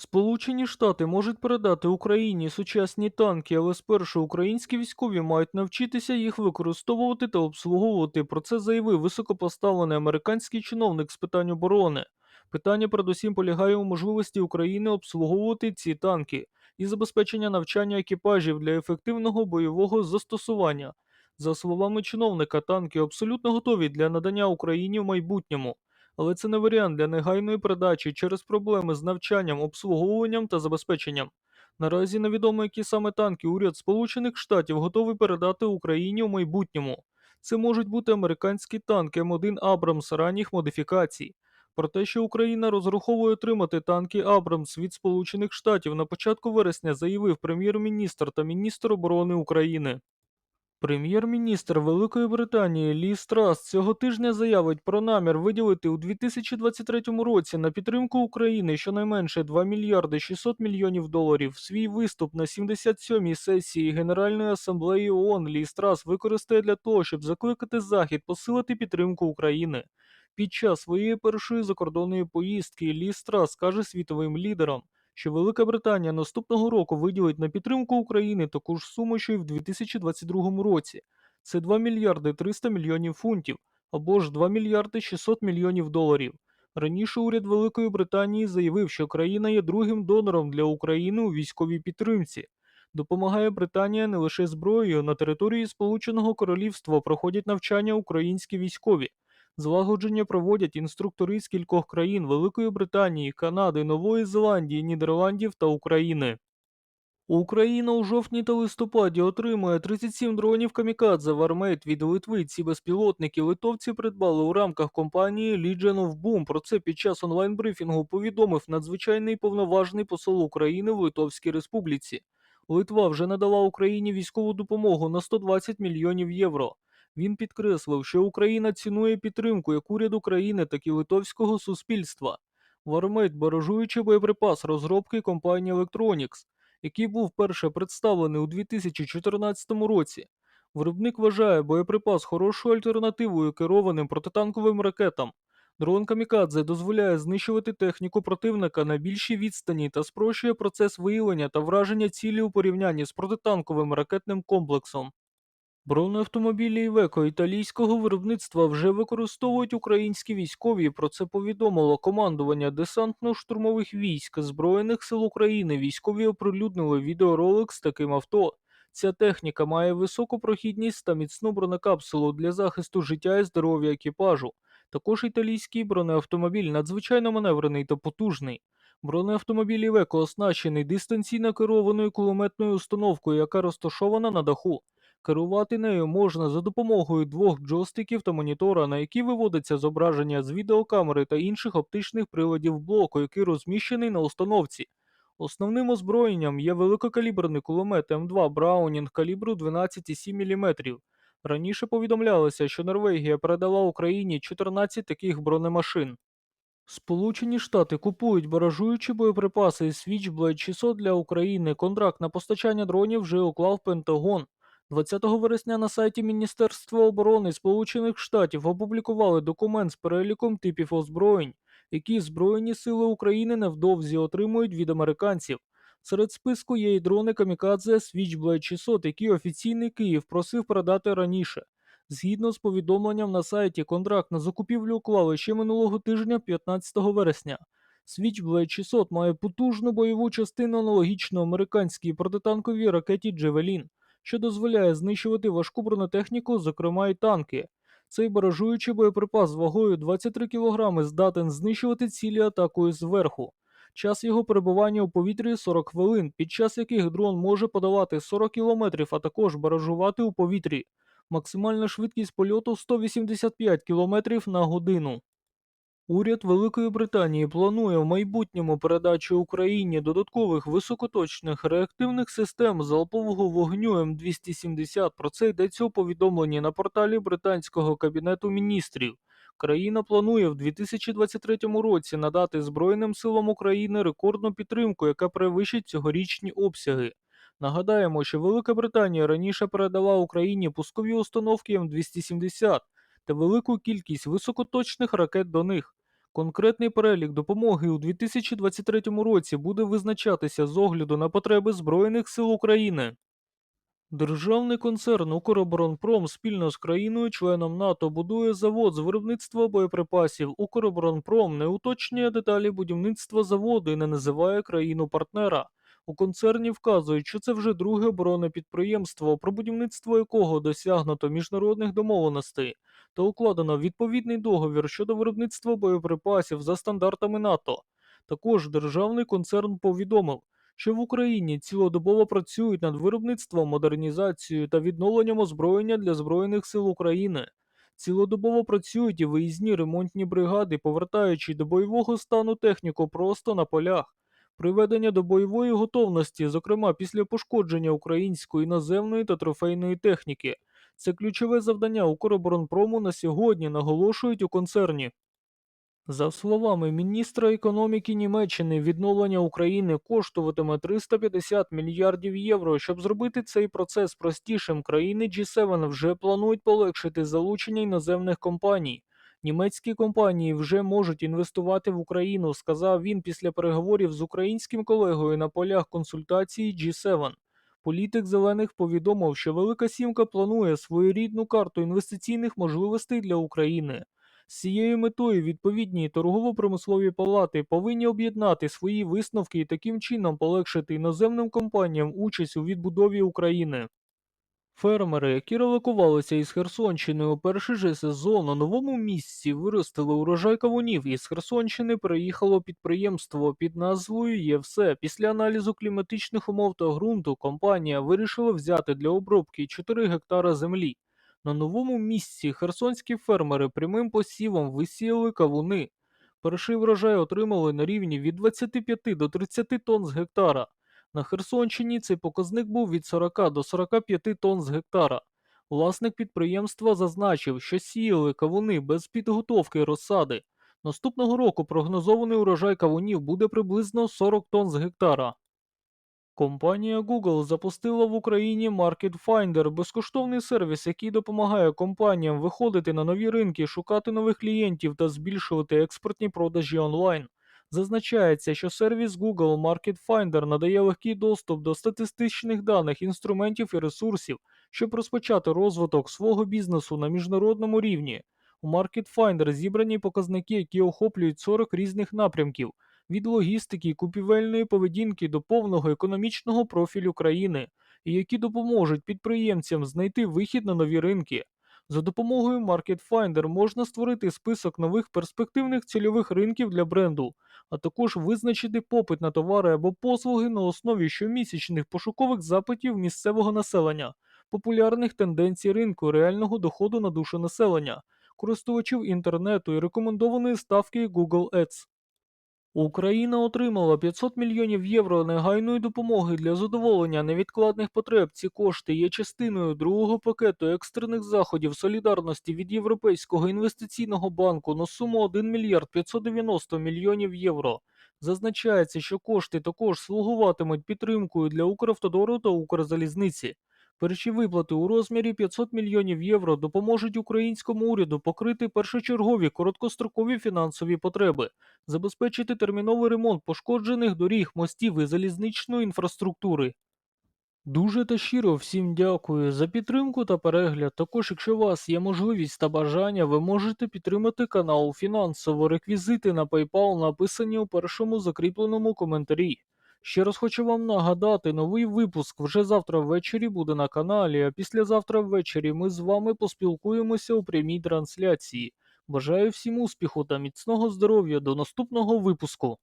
Сполучені Штати можуть передати Україні сучасні танки, але спершу українські військові мають навчитися їх використовувати та обслуговувати. Про це заявив високопоставлений американський чиновник з питань оборони. Питання передусім полягає у можливості України обслуговувати ці танки і забезпечення навчання екіпажів для ефективного бойового застосування. За словами чиновника, танки абсолютно готові для надання Україні в майбутньому але це не варіант для негайної передачі через проблеми з навчанням, обслуговуванням та забезпеченням. Наразі невідомо, які саме танки уряд Сполучених Штатів готовий передати Україні у майбутньому. Це можуть бути американські танки М1 Абрамс ранніх модифікацій. Про те, що Україна розраховує отримати танки Абрамс від Сполучених Штатів на початку вересня, заявив прем'єр-міністр та міністр оборони України. Прем'єр-міністр Великої Британії Лі Страс цього тижня заявить про намір виділити у 2023 році на підтримку України щонайменше 2 мільярди 600 мільйонів доларів. Свій виступ на 77-й сесії Генеральної асамблеї ООН Лі Страс використає для того, щоб закликати Захід посилити підтримку України. Під час своєї першої закордонної поїздки Лі Страс каже світовим лідерам, що Велика Британія наступного року виділить на підтримку України таку ж суму, що й в 2022 році. Це 2 мільярди 300 мільйонів фунтів або ж 2 мільярди 600 мільйонів доларів. Раніше уряд Великої Британії заявив, що країна є другим донором для України у військовій підтримці. Допомагає Британія не лише зброєю, на території Сполученого Королівства проходять навчання українські військові. Злагодження проводять інструктори з кількох країн Великої Британії, Канади, Нової Зеландії, Нідерландів та України. Україна у жовтні та листопаді отримує 37 дронів камікадзе Вармейт від Литви. Ці безпілотники литовці придбали у рамках компанії Legion of Boom. Про це під час онлайн-брифінгу повідомив надзвичайний повноважний посол України в Литовській Республіці. Литва вже надала Україні військову допомогу на 120 мільйонів євро. Він підкреслив, що Україна цінує підтримку як уряду країни, так і литовського суспільства. Вармейт баражуючий боєприпас розробки компанії Electronics, який був вперше представлений у 2014 році. Виробник вважає боєприпас хорошою альтернативою керованим протитанковим ракетам. Дрон Камікадзе дозволяє знищувати техніку противника на більшій відстані та спрощує процес виявлення та враження цілі у порівнянні з протитанковим ракетним комплексом. Бронеавтомобілі Івеко італійського виробництва вже використовують українські військові. Про це повідомило командування десантно-штурмових військ Збройних сил України. Військові оприлюднили відеоролик з таким авто. Ця техніка має високу прохідність та міцну бронекапсулу для захисту життя і здоров'я екіпажу. Також італійський бронеавтомобіль надзвичайно маневрений та потужний. Бронеавтомобіль Івеко оснащений дистанційно керованою кулеметною установкою, яка розташована на даху. Керувати нею можна за допомогою двох джойстиків та монітора, на які виводиться зображення з відеокамери та інших оптичних приладів блоку, який розміщений на установці. Основним озброєнням є великокаліберний кулемет М2 Браунінг калібру 12,7 мм. Раніше повідомлялося, що Норвегія передала Україні 14 таких бронемашин. Сполучені Штати купують баражуючі боєприпаси Switchblade 600 для України. Контракт на постачання дронів вже уклав Пентагон. 20 вересня на сайті Міністерства оборони Сполучених Штатів опублікували документ з переліком типів озброєнь, які Збройні Сили України невдовзі отримують від американців. Серед списку є і дрони Камікадзе Switchblade 600, які офіційний Київ просив передати раніше. Згідно з повідомленням на сайті, контракт на закупівлю уклали ще минулого тижня, 15 вересня. Switchblade 600 має потужну бойову частину аналогічно американській протитанковій ракеті Джевелін що дозволяє знищувати важку бронетехніку, зокрема й танки. Цей баражуючий боєприпас вагою 23 кг здатен знищувати цілі атакою зверху. Час його перебування у повітрі 40 хвилин, під час яких дрон може подавати 40 км, а також баражувати у повітрі. Максимальна швидкість польоту 185 км на годину. Уряд Великої Британії планує в майбутньому передачу Україні додаткових високоточних реактивних систем залпового вогню М270. Про це йдеться у повідомленні на порталі британського кабінету міністрів. Країна планує в 2023 році надати Збройним силам України рекордну підтримку, яка перевищить цьогорічні обсяги. Нагадаємо, що Велика Британія раніше передала Україні пускові установки М270 та велику кількість високоточних ракет до них. Конкретний перелік допомоги у 2023 році буде визначатися з огляду на потреби Збройних сил України. Державний концерн Укроборонпром спільно з країною-членом НАТО будує завод з виробництва боєприпасів. Укроборонпром не уточнює деталі будівництва заводу і не називає країну партнера. У концерні вказують, що це вже друге оборонне підприємство, про будівництво якого досягнуто міжнародних домовленостей та укладено відповідний договір щодо виробництва боєприпасів за стандартами НАТО. Також державний концерн повідомив, що в Україні цілодобово працюють над виробництвом, модернізацією та відновленням озброєння для Збройних сил України. Цілодобово працюють і виїзні ремонтні бригади, повертаючи до бойового стану техніку просто на полях. Приведення до бойової готовності, зокрема після пошкодження української наземної та трофейної техніки. Це ключове завдання Укроборонпрому на сьогодні, наголошують у концерні. За словами міністра економіки Німеччини, відновлення України коштуватиме 350 мільярдів євро. Щоб зробити цей процес простішим, країни G7 вже планують полегшити залучення іноземних компаній. Німецькі компанії вже можуть інвестувати в Україну, сказав він після переговорів з українським колегою на полях консультації G7. Політик зелених повідомив, що Велика Сімка планує своєрідну карту інвестиційних можливостей для України. З цією метою відповідні торгово-промислові палати повинні об'єднати свої висновки і таким чином полегшити іноземним компаніям участь у відбудові України. Фермери, які релокувалися із Херсонщини у перший же сезон на новому місці, виростили урожай кавунів. Із Херсонщини переїхало підприємство під назвою ЄВСЕ. Після аналізу кліматичних умов та ґрунту компанія вирішила взяти для обробки 4 гектара землі. На новому місці херсонські фермери прямим посівом висіяли кавуни. Перший врожай отримали на рівні від 25 до 30 тонн з гектара. На Херсонщині цей показник був від 40 до 45 тонн з гектара. Власник підприємства зазначив, що сіяли кавуни без підготовки розсади. Наступного року прогнозований урожай кавунів буде приблизно 40 тонн з гектара. Компанія Google запустила в Україні Market Finder – безкоштовний сервіс, який допомагає компаніям виходити на нові ринки, шукати нових клієнтів та збільшувати експортні продажі онлайн. Зазначається, що сервіс Google Market Finder надає легкий доступ до статистичних даних, інструментів і ресурсів, щоб розпочати розвиток свого бізнесу на міжнародному рівні. У Market Finder зібрані показники, які охоплюють 40 різних напрямків від логістики, купівельної поведінки до повного економічного профілю країни, і які допоможуть підприємцям знайти вихід на нові ринки. За допомогою Market Finder можна створити список нових перспективних цільових ринків для бренду, а також визначити попит на товари або послуги на основі щомісячних пошукових запитів місцевого населення, популярних тенденцій ринку, реального доходу на душу населення, користувачів інтернету і рекомендованої ставки Google Ads. Україна отримала 500 мільйонів євро негайної допомоги для задоволення невідкладних потреб. Ці кошти є частиною другого пакету екстрених заходів солідарності від Європейського інвестиційного банку на суму 1 мільярд 590 мільйонів євро. Зазначається, що кошти також слугуватимуть підтримкою для Укравтодору та Укрзалізниці. Перші виплати у розмірі 500 мільйонів євро допоможуть українському уряду покрити першочергові короткострокові фінансові потреби, забезпечити терміновий ремонт пошкоджених доріг, мостів і залізничної інфраструктури. Дуже та щиро всім дякую за підтримку та перегляд. Також, якщо у вас є можливість та бажання, ви можете підтримати канал фінансово. Реквізити на PayPal написані у першому закріпленому коментарі. Ще раз хочу вам нагадати, новий випуск вже завтра ввечері буде на каналі, а післязавтра ввечері ми з вами поспілкуємося у прямій трансляції. Бажаю всім успіху та міцного здоров'я до наступного випуску.